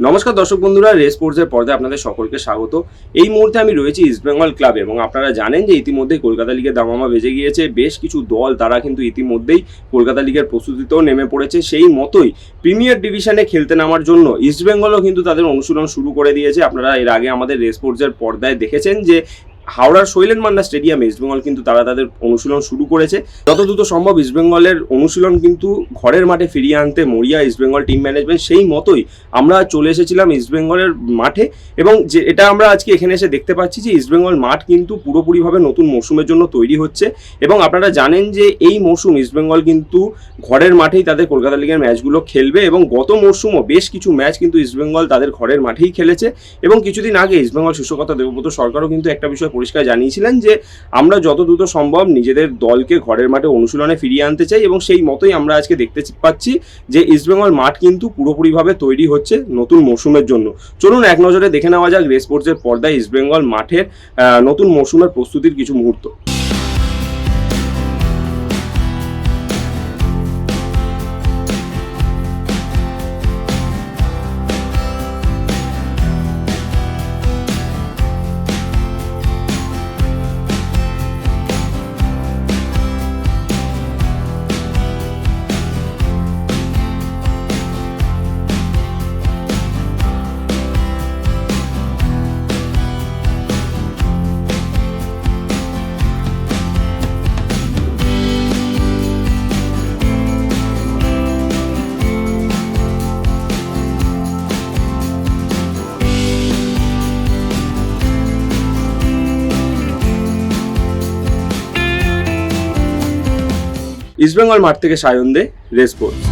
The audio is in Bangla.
নমস্কার দর্শক বন্ধুরা রেস স্পোর্টসের পর্দায় আপনাদের সকলকে স্বাগত। এই মুহূর্তে আমি রয়েছি ইস্টবেঙ্গল ক্লাবে এবং আপনারা জানেন যে ইতিমধ্যে কলকাতা লিগের দামামা বেজে গিয়েছে। বেশ কিছু দল তারা কিন্তু ইতিমধ্যেই কলকাতা লিগের প্রস্তুতিতেও নেমে পড়েছে। সেই মতোই প্রিমিয়ার ডিভিশনে খেলতে নামার জন্য ইস্টবেঙ্গলও কিন্তু তাদের অনুশীলন শুরু করে দিয়েছে। আপনারা এর আগে আমাদের রেস স্পোর্টসের পর্দায় দেখেছেন যে হাওড়ার শৈলেন মান্না স্টেডিয়ামে ইস্টবেঙ্গল কিন্তু তারা তাদের অনুশীলন শুরু করেছে। যত দ্রুত সম্ভব ইস্টবেঙ্গলের অনুশীলন কিন্তু ঘরের মাঠে ফিরিয়ে আনতে মরিয়া ইস্টবেঙ্গল টিম ম্যানেজমেন্ট সেই মতোই আমরা চলে এসেছিলাম ইস্টবেঙ্গলের মাঠে এবং যে এটা আমরা আজকে এখানে এসে দেখতে পাচ্ছি যে ইস্টবেঙ্গল মাঠ কিন্তু পুরোপুরিভাবে নতুন মৌসুমের জন্য তৈরি হচ্ছে এবং আপনারা জানেন যে এই মৌসুম ইস্টবেঙ্গল কিন্তু ঘরের মাঠেই তাদের কলকাতা লিগের ম্যাচগুলো খেলবে এবং গত মৌসুমও বেশ কিছু ম্যাচ কিন্তু ইস্টবেঙ্গল তাদের ঘরের মাঠেই খেলেছে এবং কিছুদিন আগে ইস্টবেঙ্গল শীর্ষকতা দেবব্রত সরকারও কিন্তু একটা বিষয় পরিষ্কার জানিয়েছিলেন যে আমরা যত দ্রুত সম্ভব নিজেদের দলকে ঘরের মাঠে অনুশীলনে ফিরিয়ে আনতে চাই এবং সেই মতোই আমরা আজকে দেখতে পাচ্ছি যে ইস্টবেঙ্গল মাঠ কিন্তু পুরোপুরিভাবে তৈরি হচ্ছে নতুন মৌসুমের জন্য। চলুন এক নজরে দেখে নেওয়া যাক রেসপোর্টসের পর্দায় ইস্টবেঙ্গল মাঠের নতুন মৌসুমের প্রস্তুতির কিছু মুহূর্ত। ইস্টবেঙ্গল মাঠ থেকে সায়ন দে রেস স্পোর্টস